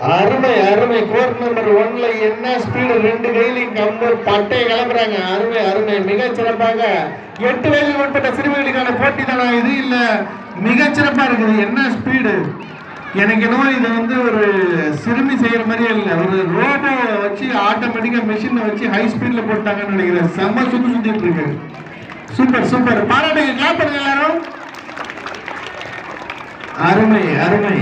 அருமை அருமை. Court number ஒன்ல என்ன ஸ்பீடு ரெண்டு கையிலையும் கம்பு. பட்டை கிளம்புறாங்க அருமை அருமை. மிக சிறப்பாக எட்டு வயதில் உட்பட்ட சிறுமிகளுக்கான போட்டி தானா? இது இல்ல. மிக சிறப்பா இருக்குது. என்ன ஸ்பீடு எனக்கு என்னவோ இது வந்து ஒரு சிறுமி செய்யற மாதிரியே இல்லை. ஒரு ரோபோ வச்சு ஆட்டோமேட்டிக்கா மிஷினை வச்சு ஹை ஸ்பீட்ல போட்டாங்கன்னு நினைக்கிறேன். செம்ம சுத்தி சுத்திட்டு இருக்கு. சூப்பர் சூப்பர் பாராட்டுங்க கிளாப் பண்ணுங்க எல்லாரும். அருமை அருமை.